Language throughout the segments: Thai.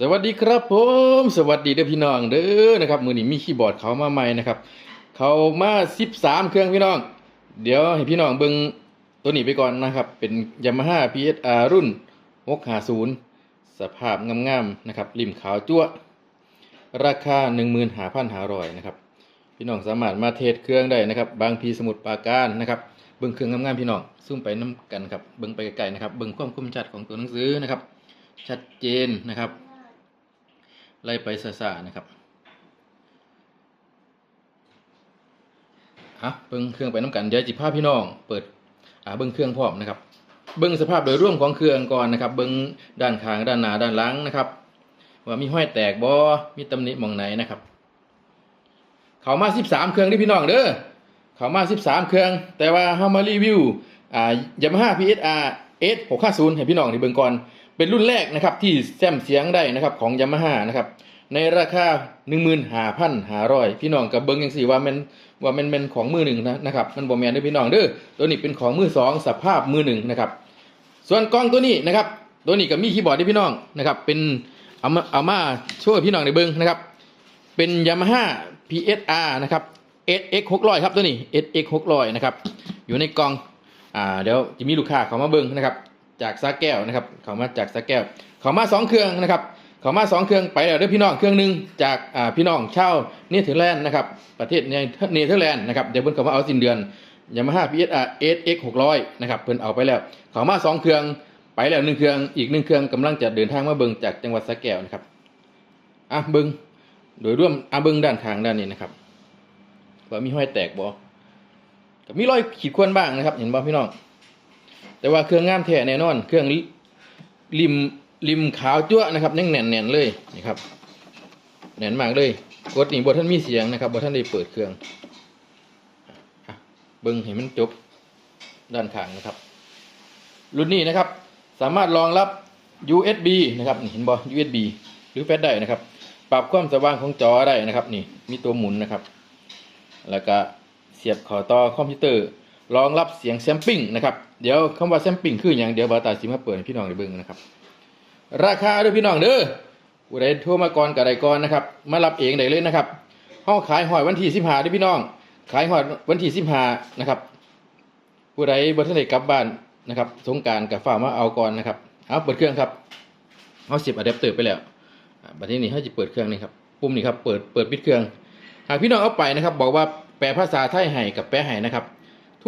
สวัสดีครับผม สวัสดีเด้อพี่น้องเด้อนะครับมือนี้มีคีย์บอร์ดเขามาใหม่นะครับ เขามา13เครื่องพี่น้อง เดี๋ยวให้พี่น้องเบิ่งตัวนี้ไปก่อนนะครับ เป็น Yamaha PSR รุ่น650 สภาพงามๆนะครับริมขาวจั่วราคา 15,500นะครับ พี่น้องสามารถมาเทสเครื่องได้นะครับ บางพีสมุดปาการนะครับเบิ่งเครื่องงามๆพี่น้องซุ่มไปน้ำกันครับเบิ่งไปไกลๆนะครับเบิ่งความคมชัดของตัวหนังสือนะครับ ชัดเจนนะครับ ไล่ไปซาๆนะครับอะเบิ่งเครื่องไปน้ำกันเดี๋ยวจิพาพี่น้อง เปิดอ่าเบิ่งเครื่องพร้อมนะครับ เบิ่งสภาพโดยร่วมของเครื่องก่อนนะครับ เบิ่งด้านข้างด้านหน้าด้านหลังนะครับ ว่ามีห้อยแตกบ่มีตำหนิมองไหนนะครับ เขามา13เครื่องที่พี่น้องเด้อเขามา13เครื่อง แต่ว่าเฮามารีวิวอ่า Yamaha PSR S650 ให้พี่น้องที่เบิ่งก่อน เป็นรุ่นแรกนะครับที่แซมเสียงได้นะครับของ Yamaha นะครับในราคา 15,500พี่น้องกับเบิ่งจังซี่ว่ามันว่ามันเป็นของมือหนึ่งนะนะครับมันบ่แม่นเด้อพี่น้องเด้อตัวนี้เป็นของมือสองสภาพมือหนึ่งนะครับส่วนกล้องตัวนี้นะครับตัวนี้ก็มีคีย์บอร์ดด้วยพี่น้องนะครับเป็นเอามาเอามาช่วยพี่น้องในเบิ่งนะครับเป็น Yamaha PSR นะครับ SX 600ครับตัวนี้ SX 600นะครับอยู่ในกล่องอ่าเดี๋ยวจะมีลูกค้าเขามาเบิ้งนะครับ จากสาแก้วนะครับเขามาจากสาแก้ว เขามาสองเครื่องนะครับ เขามาสองเครื่องไปแล้วด้วยพี่น้องเครื่องหนึ่งจากพี่น้องชาวเนเธอร์แลนด์นะครับประเทศเนเธอร์แลนด์นะครับเดี๋ยวเพิ่นเขามาเอาสิ้นเดือน Yamaha PSR SX 600นะครับเพิ่นเอาไปแล้ว เขามาสองเครื่องไปแล้วหนึ่งเครื่องอีกหนึ่งเครื่องกำลังจะเดินทางมาเบิงจากจังหวัดสาแก้วนะครับอะเบิงโดยร่วมอาเบิงด้านข้างด้านนี้นะครับว่ามีห้อยแตกบ่ก็มีรอยขีดข่วนบ้างนะครับ เห็นบ่พี่น้อง แต่ว่าเครื่องงามแท้แน่นอน เครื่องริมริมขาวจั่วนะครับแน่นแน่นเลยนี่ครับแน่นมากเลยกดนี่บ่ท่านมีเสียงนะครับบ่ท่านได้เปิดเครื่องเบิ้งให้มันจบด้านข้างนะครับ รุ่นนี้นะครับ สามารถรองรับ USB นะครับนี่เห็นบ่ USB หรือแฟลชได้นะครับ ปรับความสว่างของจอได้นะครับ นี่มีตัวหมุนนะครับ แล้วก็เสียบข้าต่อคอมพิวเตอร์รองรับเสียงแซมปิ้งนะครับ เดี๋ยวคำว่าแซมปิ้งคืออย่างเดี๋ยวบาตาสิมาเปิดให้พี่น้องได้เบิ่งนะครับ ราคาด้วยพี่น้องเด้อผู้ใดโทรมาก่อนกับใดก่อนนะครับ มารับเองได้เลยนะครับห้องขายหอยวันที่สิบห้าด้วยพี่น้อง ขายหอยวันที่สิบห้านะครับ ผู้ใดบ่ทันได้กลับบ้านนะครับสงการกับฝ่ามาเอาก่อนนะครับเอาเปิดเครื่องครับเอาสียบอะแดปเตอร์ไปแล้วบัดนี้นี่เขาจะเปิดเครื่องนี่ครับปุ่มนี่ครับเปิดเปิดปิดเครื่อง หากพี่น้องเอาไปนะครับ บอกว่าแปลภาษาไทยให้กับแปลให้นะครับ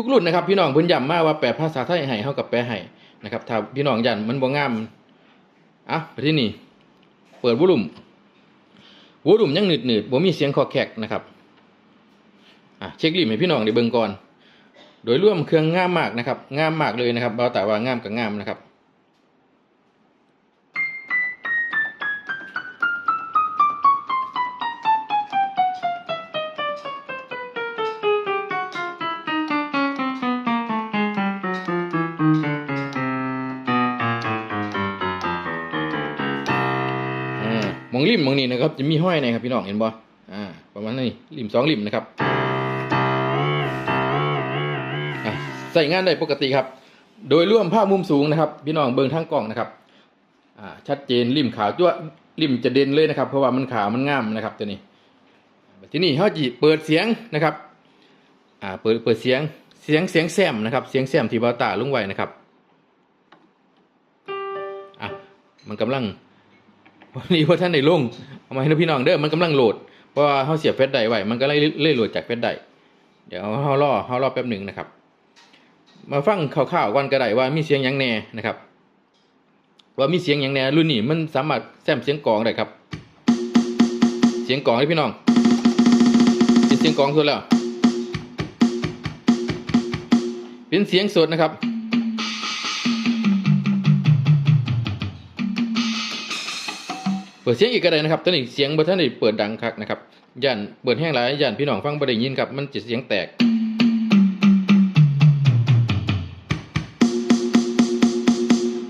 ทุกรุ่นนะครับ พี่น้องเพิ่นย้ำมาว่าแปลภาษาไทยให้เฮากับแปลให้นะครับถ้าพี่น้องยันมันบ่งามอะไปที่นี่ เปิดวอลุ่มวอลุ่มยังหนืดหนืดๆบ่มีเสียงคอแขกนะครับอะเช็คลิมให้พี่น้องได้เบิ่งก่อน โดยรวมเครื่องงามมากนะครับงามมากเลยนะครับเราแต่ว่างามกับงามนะครับ อ่ามองริมมองนี่นะครับ จะมีห้อยนะครับพี่น้องเห็นบ่อ่าประมาณนี้ริมสองริมนะครับใส่งานได้ปกติครับ โดยร่วมภาพมุมสูงนะครับ พี่น้องเบิ่งทั้งกล้องนะครับอ่าชัดเจนริมขาวจ้วริมจะเด่นเลยนะครับ เพราะว่ามันขาวมันงามนะครับตัวนี้ที่นี้เขาจีเปิดเสียงนะครับอ่าเปิดเปิดเสียงเสียงเสียงแซมนะครับ เสียงแซมที่เบาตาลุงไว้นะครับอะมันกำลัง วันนี้ว่าท่านในลงเอามาให้พี่น้องเด้อมันกำลังโหลดเพราะว่าเขาเสียบเฟซไดไว้มันก็เลยเลยโหลดจากเฟซไดเดี๋ยวเขารอเขารอแป๊บหนึ่งนะครับ มาฟังข่าวๆก่อนก็ได้ว่ามีเสียงยังแน่นะครับ ว่ามีเสียงยังแน่รุ่นนี้มันสามารถแซมเสียงกลองได้ครับ เสียงกลองให้พี่น้องเป็นเสียงกลองสุดแล้ว เป็นเสียงสดนะครับ ปิดเสียงอีกก็ได้นะครับตอนนี้เสียงบ่ท่านได้เปิดดังคักนะครับย่านเปิดแห้งหลายย่านพี่น้องฟังบ่ได้ยินครับมันจะเสียงแตก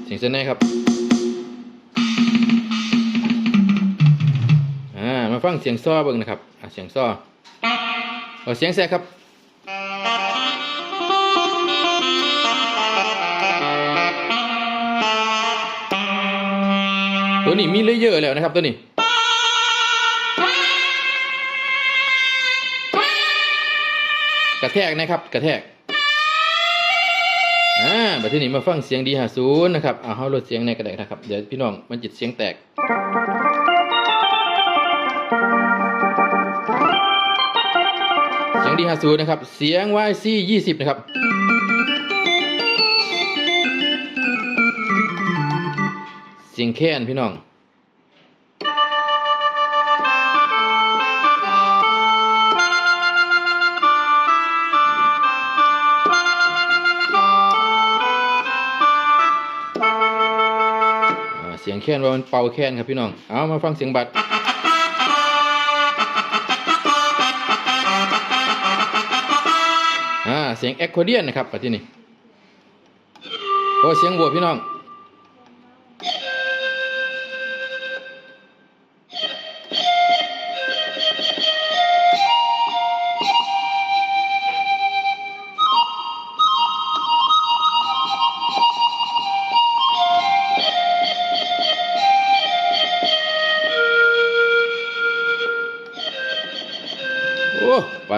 เสียงเส้นไหนครับอ่ามาฟังเสียงซ้อเบิ่งนะครับเสียงซ้อเอาเสียงแทรกครับ นี้มีเลเยอร์แล้วนะครับตัวนี้กระแทกนะครับกระแทกอ่าบัดทีนี้มาฟังเสียงดีหาศูนย์นะครับเอาเฮาลดเสียงในกระแดกนะครับเดี๋ยวพี่น้องมันจิตเสียงแตกเสียงดีหาศูนย์นะครับเสียง YC ยี่สิบนะครับเสียงแค้นพี่น้อง สียงแค้นว่ามันเป่าแค้นครับพี่น้อง เอามาฟังเสียงบัตรอ่าเสียงเอ็กโคเดียนนะครับปัจจุบันนี้โอ้เสียงวัวพี่น้อง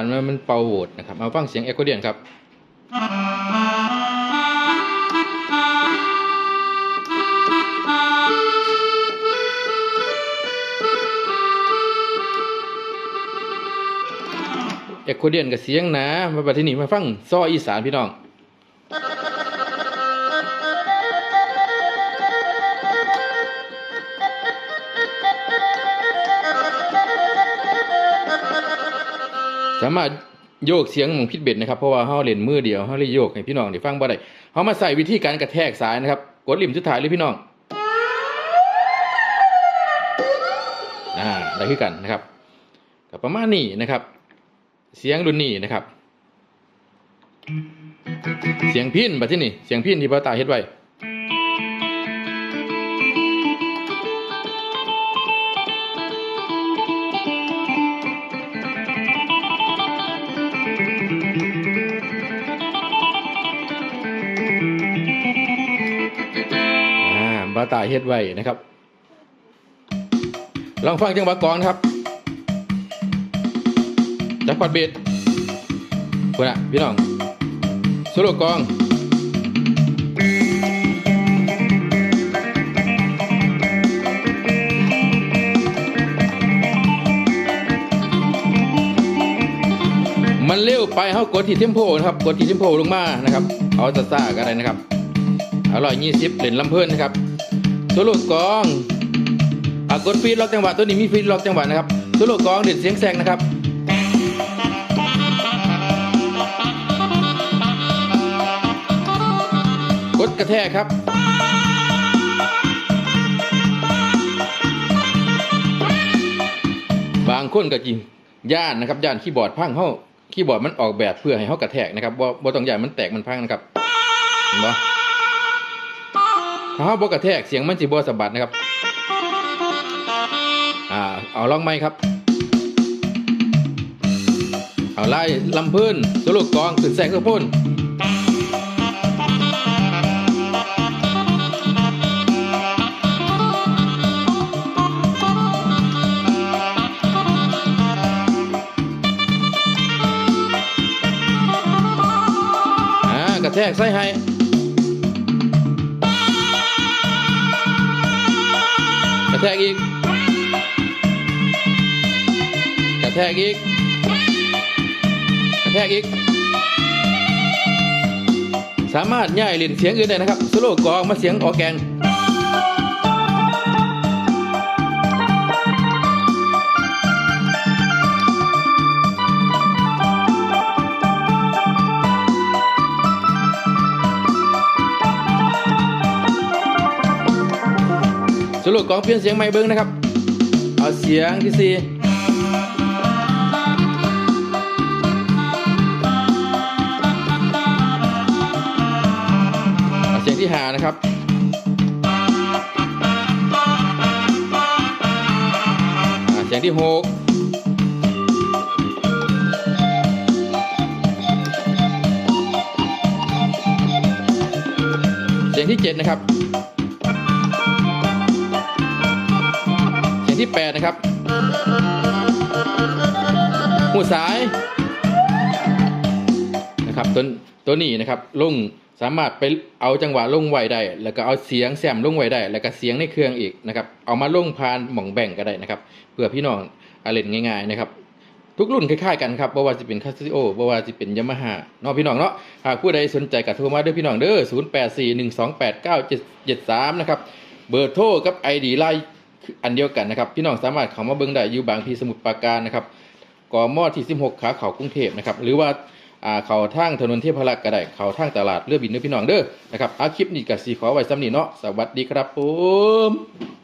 อนว่ามันเป่าโหวตนะครับมาฟังเสียงเอ็กโคเดียนครับเอ็กโคเดียนกับเสียงหนามาบัดที่นี่มาฟังซออีสานพี่น้อง สามารถโยกเสียงหมองพิษเบ็ดนะครับเพราะว่าเฮาเล่นมือเดียวเฮาเลยโยกให้พี่น้องได้ฟังบ่ได้เฮามาใส่วิธีการกระแทกสายนะครับกดริมสุดท้ายเลยพี่น้องอ่าได้คือกันนะครับก็ประมาณนี้นะครับ เสียงรุ่นนี้นะครับ เสียงพินบัดที่นี่เสียงพินที่พ่อตาเฮ็ดไว้าตายเฮ็ดไว้นะครับ ลองฟังจังหวะกลอนะครับจักปัดเบ็ดคุณอะพี่น้องโซโลกองมันเร็วไปเขากดที่เทมโพนะครับ กดที่เทมโพลงมานะครับ เอาซาซาก็ได้นะครับอร่อยยี่สิบเหรียญลำเพิ่นนะครับ โซโล่กลองอกดฟีดล็อกจังหวะตัวนี้มีฟีดล็อกจังหวะนะครับโซโล่กลองเด็ดเสียงแซงนะครับกดกระแทกครับบางคนก็จริงย่านนะครับย่านคีย์บอร์ดพังเขาคีย์บอร์ดมันออกแบบเพื่อให้เขากระแทกนะครับบ่บ่ต้องย่านมันแตกมันพังนะครับเห็นปะ ถ้าเขาบกระแทกเสียงมันจิบวสะบัดนะครับอ่าเอาลองไหมครับ เอาไล่ลำพื้นสรุปกองขึ้นแสงกระพ่นอ่ากระแทกใส่ให้ แทกอีก กระแทกอีก กระแทกอีก สามารถย่ายเล่นเสียงอื่นได้นะครับ สโลกองมาเสียงออแกน สรุปกองเปลี่ยนเสียงใหม่เบิ้งนะครับ เอาเสียงที่สี่เอาเสียงที่ห้านะครับอ่าเสียงที่หกเสียงที่เจ็ดนะครับ ที่แปดนะครับหูสายนะครับตัวตัวนี้นะครับลงสามารถไปเอาจังหวะลงไวได้แล้วก็เอาเสียงแซมลงไวได้ แล้วก็เสียงในเครื่องอีกนะครับ เอามาลงพานหม่องแบ่งก็ได้นะครับเพื่อพี่น้องอาเล่นง่ายๆนะครับทุกรุ่นคล้ายๆกันครับบ่ว่าจะเป็นคาซิโอบ่ว่าจะเป็นยามาฮ่าเนาะพี่น้องเนาะหากผู้ใดสนใจก็โทรมาเด้อพี่น้องเด้อ0841289773นะครับเบอร์โทรกับ ID ไลน์ อันเดียวกันนะครับ พี่น้องสามารถเข้ามาเบิ้งได้อยู่บางพีสมุทรปราการนะครับกมที่16ขาเขากรุงเทพนะครับหรือว่าอ่าเขาทางถนนเทพรักษ์ก็ได้เขาทางตลาดเรือบินเด้อพี่น้องเด้อนะครับอาคลิปนี้กับสีขอไว้ซ้ำนี่เนาะสวัสดีครับผม